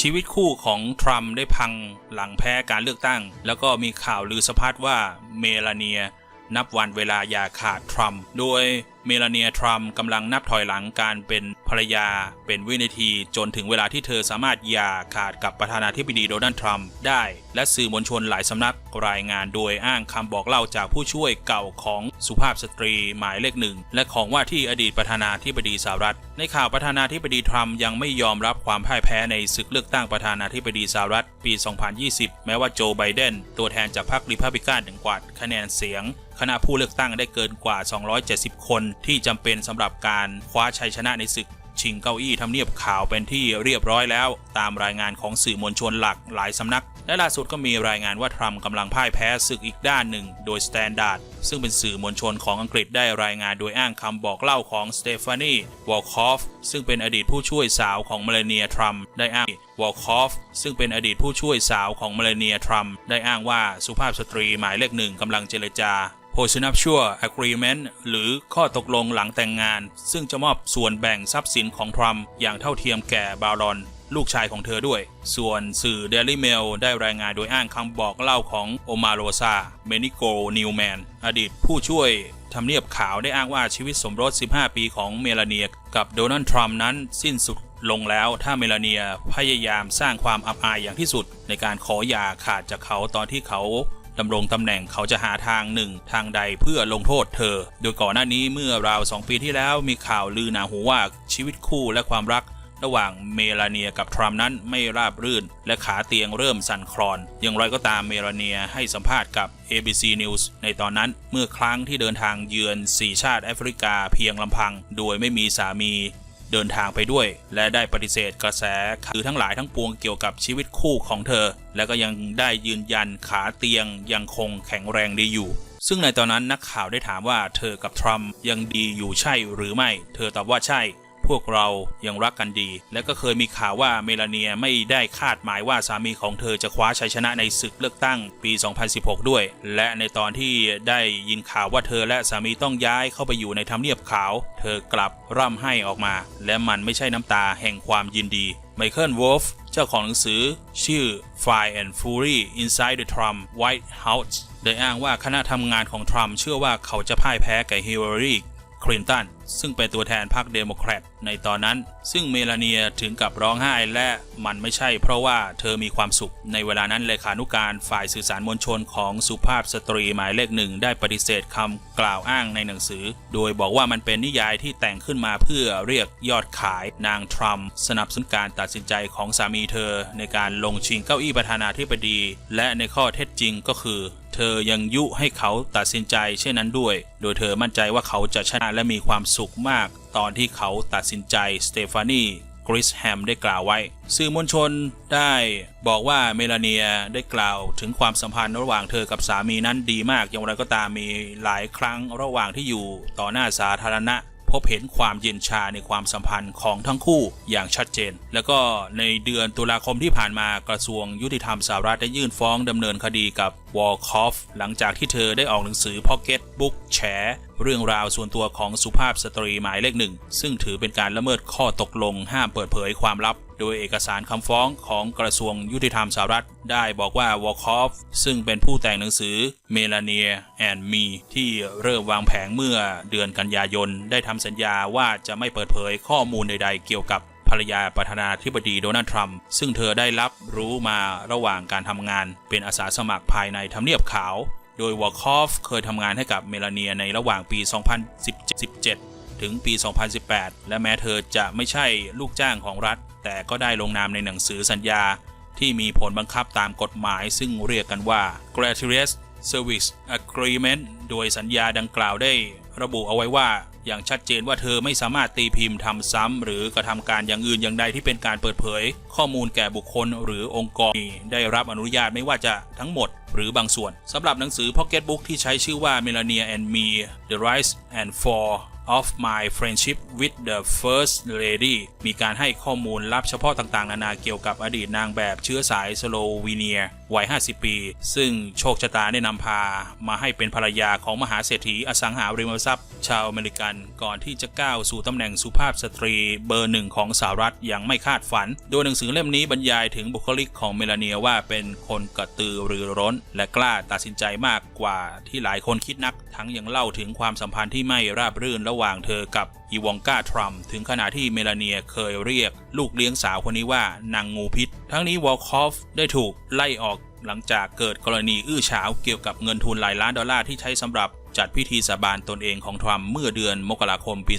ชีวิตคู่ของทรัมป์ได้พังหลังแพ้การเลือกตั้ง แล้วก็มีข่าวลือสะพัดว่าเมลาเนีย นับวันเวลาอย่าขาดทรัมป์โดย เมลาเนียทรัมกำลังนับถอยหลังการเป็นภรรยา เป็นวินาทีจนถึงเวลาที่เธอสามารถหย่าขาดกับประธานาธิบดีโดนัลด์ทรัมป์ได้ และสื่อมวลชนหลายสำนักรายงานโดยอ้างคำบอกเล่าจากผู้ช่วยเก่าของสุภาพสตรีหมายเลขหนึ่ง และของว่าที่อดีตประธานาธิบดีสหรัฐ ในข่าวประธานาธิบดีทรัมป์ยังไม่ยอมรับความพ่ายแพ้ในศึกเลือกตั้งประธานาธิบดีสหรัฐ ปี 2020 แม้ว่าโจไบเดนตัวแทนจากพรรครีพับลิกันถึงกวาดคะแนนเสียงคณะผู้เลือกตั้งได้เกินกว่า 270 คนที่จำเป็นสำหรับการคว้าชัยชนะในศึก ชิงเก้าอี้ทำเนียบข่าวเป็นที่เรียบร้อยแล้ว ตามรายงานของสื่อมวลชนหลักหลายสำนัก และล่าสุดก็มีรายงานว่าทรัมป์กำลังพ่ายแพ้ศึกอีกด้านหนึ่ง โดยสแตนดาร์ดซึ่งเป็นสื่อมวลชนของอังกฤษได้รายงานโดยอ้างคำบอกเล่าของสเตฟานีวอลคอฟซึ่งเป็นอดีตผู้ช่วยสาวของเมลเนียทรัมป์ได้อ้างวอลคอฟซึ่งเป็นอดีตผู้ช่วยสาวของเมลเนียทรัมป์ได้อ้างว่าสุภาพสตรีหมายเลขหนึ่งกำลังเจรจา Post-nuptial Agreement หรือข้อตกลงหลังแต่งงาน ซึ่งจะมอบส่วนแบ่งทรัพย์สินของทรัมป์อย่างเท่าเทียมแก่บารอน ลูกชายของเธอด้วย ส่วนสื่อ Daily Mail ได้รายงานโดยอ้างคำบอกเล่าของโอมาโรซาเมนิโกนิวแมนอดีตผู้ช่วยทำเนียบขาวได้อ้างว่าชีวิตสมรส 15 ปีของเมลาเนียกับโดนัลด์ทรัมป์นั้นสิ้นสุดลงแล้วถ้าเมลาเนียพยายามสร้างความอับอายอย่างที่สุด ในการขอหย่าขาดจากเขาตอนที่เขา ดำรงตำแหน่งเขาจะหาทางหนึ่งทางใดเพื่อลงโทษเธอ โดยก่อนหน้านี้เมื่อราวสองปีที่แล้วมีข่าวลือหนาหูว่าชีวิตคู่และความรักระหว่างเมลาเนียกับทรัมป์นั้นไม่ราบรื่น และขาเตียงเริ่มสั่นคลอน อย่างไรก็ตามเมลาเนียให้สัมภาษณ์กับ ABC News ในตอนนั้นเมื่อครั้งที่เดินทางเยือน 4 ชาติแอฟริกาเพียงลำพัง โดยไม่มีสามี เดินทางไปด้วย และได้ปฏิเสธกระแสคือทั้งหลายทั้งปวงเกี่ยวกับชีวิตคู่ของเธอ และก็ยังได้ยืนยันขาเตียงยังคงแข็งแรงดีอยู่ ซึ่งในตอนนั้นนักข่าวได้ถามว่าเธอกับทรัมป์ยังดีอยู่ใช่หรือไม่ เธอตอบว่าใช่ พวกเรายังรักกันดี และก็เคยมีข่าวว่าเมลาเนียไม่ได้คาดหมายว่าสามีของเธอจะคว้าชัยชนะในศึกเลือกตั้งปี 2016 ด้วย และในตอนที่ได้ยินข่าวว่าเธอและสามีต้องย้ายเข้าไปอยู่ในทำเนียบขาว เธอกลับร่ำไห้ออกมา และมันไม่ใช่น้ำตาแห่งความยินดีไมเคิลวอลฟ์เจ้าของหนังสือ ชื่อ Fire and Fury Inside the Trump White House ได้อ้างว่าคณะทำงานของทรัมป์เชื่อว่าเขาจะพ่ายแพ้กับฮิลลารี คลินตันซึ่งเป็นตัวแทนพรรคเดโมแครตในตอนนั้น ซึ่งเมลาเนียถึงกับร้องไห้และมันไม่ใช่เพราะว่าเธอมีความสุข ในเวลานั้นเลขานุการฝ่ายสื่อสารมวลชนของสุภาพสตรีหมายเลขหนึ่งได้ปฏิเสธคำกล่าวอ้างในหนังสือ โดยบอกว่ามันเป็นนิยายที่แต่งขึ้นมาเพื่อเรียกยอดขายนางทรัมป์สนับสนุนการตัดสินใจของสามีเธอ ในการลงชิงเก้าอี้ประธานาธิบดี และในข้อเท็จจริงก็คือ เธอยังยุให้เขาตัดสินใจเช่นนั้นด้วย โดยเธอมั่นใจว่าเขาจะชนะและมีความสุขมาก ตอนที่เขาตัดสินใจสเตฟานีกริสแฮมได้กล่าวไว้ สื่อมวลชนได้บอกว่าเมลาเนียได้กล่าวถึงความสัมพันธ์ระหว่างเธอกับสามีนั้นดีมาก อย่างไรก็ตามมีหลายครั้งระหว่างที่อยู่ต่อหน้าสาธารณะ พบเห็นความเย็นชาในความสัมพันธ์ของทั้งคู่อย่างชัดเจน แล้วก็ในเดือนตุลาคมที่ผ่านมากระทรวงยุติธรรมสหรัฐได้ยื่นฟ้องดำเนินคดีกับวอลคอฟหลังจากที่เธอได้ออกหนังสือพ็อกเก็ตบุ๊กแฉเรื่องราวส่วนตัวของสุภาพสตรีหมายเลขหนึ่ง ซึ่งถือเป็นการละเมิดข้อตกลงห้ามเปิดเผยความลับ โดยเอกสารคำฟ้องของกระทรวงยุติธรรมสหรัฐ ได้บอกว่าวอคอฟซึ่งเป็นผู้แต่งหนังสือ Melania and Me ที่เริ่มวางแผงเมื่อเดือนกันยายน ได้ทำสัญญาว่าจะไม่เปิดเผยข้อมูลใดๆเกี่ยวกับภรรยาประธานาธิบดีโดนัลด์ทรัมป์ซึ่งเธอได้รับรู้มาระหว่างการทำงาน เป็นอาสาสมัครภายในทำเนียบขาว โดยวอคอฟเคยทำงานให้กับเมลานีในระหว่างปี 2017 ถึงปี 2018 และแม้เธอจะไม่ใช่ลูกจ้างของรัฐ แต่ก็ได้ลงนามในหนังสือสัญญา ที่มีผลบังคับตามกฎหมาย ซึ่งเรียกกันว่า Gratis Service Agreement โดยสัญญาดังกล่าวได้ ระบุเอาไว้ว่าอย่างชัดเจนว่าเธอไม่สามารถตีพิมพ์ทำซ้ำ หรือกระทำการอย่างอื่นอย่างใดที่เป็นการเปิดเผย ข้อมูลแก่บุคคลหรือองค์กรได้รับอนุญาตไม่ว่าจะทั้งหมด หรือบางส่วนสำหรับหนังสือ Pocket Book ที่ใช้ชื่อว่า Melania and Me The Rise and Fall of My Friendship with the First Lady มีการให้ข้อมูลลับเฉพาะต่างๆ นานาเกี่ยวกับอดีตนางแบบเชื้อสายสโลวีเนียวัย 50 ปี ซึ่งโชคชะตาได้นำพามาให้เป็นภรรยาของมหาเศรษฐีอสังหาริมทรัพย์ ชาวอเมริกันก่อนที่จะก้าวสู่ตำแหน่งสุภาพสตรีเบอร์หนึ่งของสหรัฐอย่างไม่คาดฝัน โดยหนังสือเล่มนี้บรรยายถึงบุคลิกของเมลาเนียว่าเป็นคนกระตือรือร้น และกล้าตัดสินใจมากกว่าที่หลายคนคิดนัก ทั้งยังเล่าถึงความสัมพันธ์ที่ไม่ราบรื่นระหว่างเธอกับอีวองกาทรัมถึงขณะที่เมลาเนียเคยเรียก ลูกเลี้ยงสาวคนนี้ว่านางงูพิษ ทั้งนี้วอลคอฟได้ถูกไล่ออก หลังจากเกิดกรณีอื้อฉาวเกี่ยวกับเงินทุนหลายล้านดอลลาร์ที่ใช้สำหรับจัดพิธีสาบานตนเองของทรัมป์เมื่อเดือนมกราคมปี